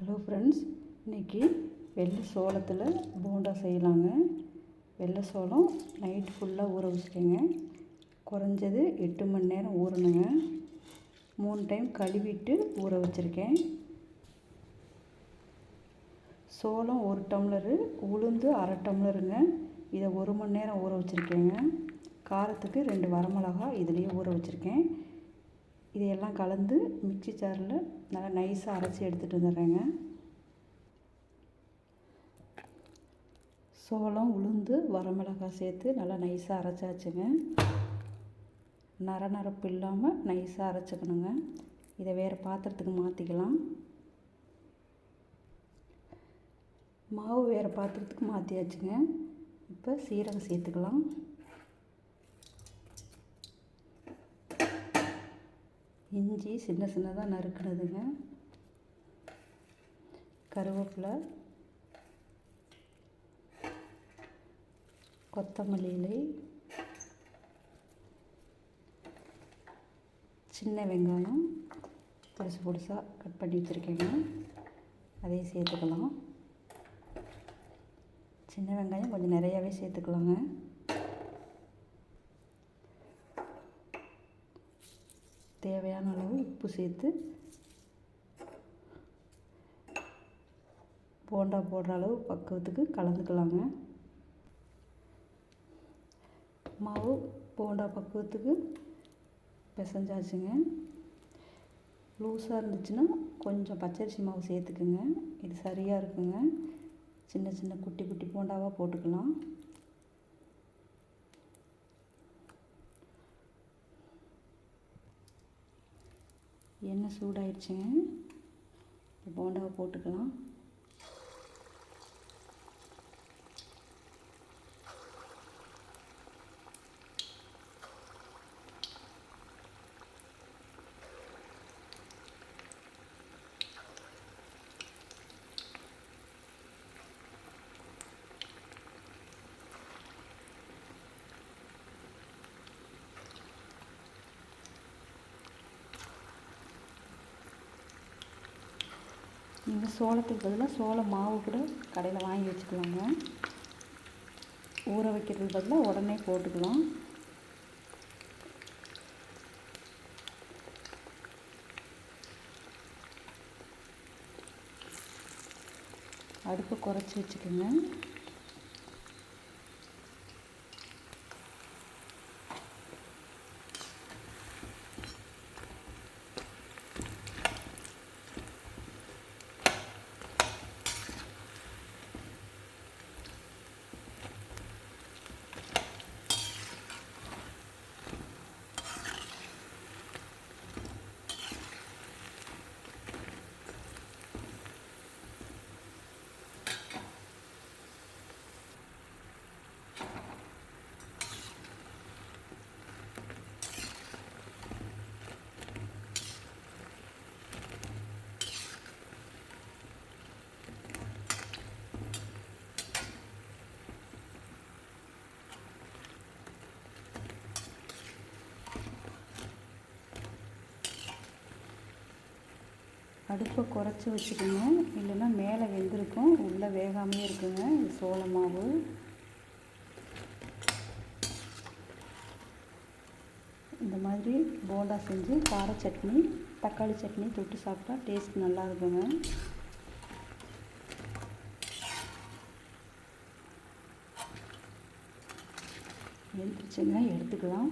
Hello friends இன்றைக்கி வெள்ளை சோளத்தில் போண்டா செய்யலாங்க. வெள்ளை சோளம் நைட் ஃபுல்லாக ஊற வச்சுட்டேங்க. குறைஞ்சது எட்டு மணி நேரம் ஊறணுங்க. மூணு டைம் கழுவிட்டு ஊற வச்சுருக்கேன். சோளம் ஒரு டம்ளரு உளுந்து அரை டம்ளருங்க இதை ஒரு மணி நேரம் ஊற வச்சுருக்கேங்க. காரத்துக்கு ரெண்டு வரமிளகா இதுலேயே ஊற வச்சுருக்கேன். இதையெல்லாம் கலந்து மிக்சி ஜாரில் நல்லா நைஸாக அரைச்சி எடுத்துகிட்டு வந்துடுறேங்க. சோளம் உளுந்து வரமிளகாய் சேர்த்து நல்லா நைஸாக அரைச்சாச்சுங்க. நர நரப்பு இல்லாமல் நைஸாக அரைச்சிக்கணுங்க. இதை வேறு பாத்திரத்துக்கு மாற்றிக்கலாம் மாவு வேறு பாத்திரத்துக்கு மாற்றியாச்சுங்க இப்போ சீரகம் சேர்த்துக்கலாம். இஞ்சி சின்ன சின்னதாக நறுக்கினதுங்க. கருவேப்பிலை. கொத்தமல்லி இலை. சின்ன வெங்காயம். பொடிசு பொடிசாக கட் பண்ணி வச்சுருக்கேங்க. அதையும் சேர்த்துக்கலாம். சின்ன வெங்காயம் கொஞ்சம் நிறையாவே சேர்த்துக்கலாங்க. தேவையான அளவு உப்பு சேர்த்து போண்டா போடுற அளவு பக்குவத்துக்கு கலந்துக்கலாங்க. மாவு போண்டா பக்குவத்துக்கு பிசைஞ்சாச்சுங்க. லூஸாக இருந்துச்சுன்னா கொஞ்சம் பச்சரிசி மாவு சேர்த்துக்குங்க. இது சரியாக இருக்குங்க. சின்ன சின்ன குட்டி குட்டி போண்டாவாக போட்டுக்கலாம். எண்ணெய் சூடாயிடுச்சுங்க. போண்டாவை போட்டுக்கலாம். நீங்கள் சோளத்துக்கு பதிலாக சோள மாவு கூட கடையில் வாங்கி வச்சுக்கலாங்க. ஊற வைக்கிறதுக்கு பதிலாக உடனே போட்டுக்கலாம். அடுப்பு குறைச்சி வச்சுக்கோங்க. அடுப்பை குறைச்சி வச்சுக்கோங்க இல்லைன்னா மேலே வெந்திருக்கும். உள்ளே வேகாமே இருக்குங்க. இது சோள மாவு. இந்த மாதிரி போண்டா செஞ்சு கார சட்னி தக்காளி சட்னி தொட்டு சாப்பிட்டா டேஸ்ட் நல்லா இருக்குங்க. எழுந்திரிச்சுங்க எடுத்துக்கலாம்.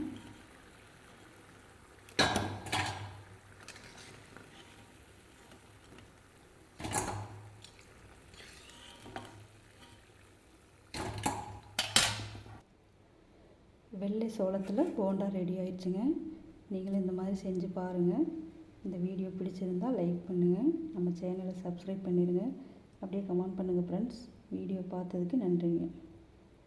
வெள்ளை சோளத்தில் போண்டா ரெடி ஆயிடுச்சுங்க. நீங்களும் இந்த மாதிரி செஞ்சு பாருங்கள் இந்த வீடியோ பிடிச்சிருந்தால் லைக் பண்ணுங்கள் நம்ம சேனலை சப்ஸ்கிரைப் பண்ணிடுங்க அப்படியே கமெண்ட் பண்ணுங்கள் ஃப்ரெண்ட்ஸ் வீடியோ பார்த்ததுக்கு நன்றிங்க.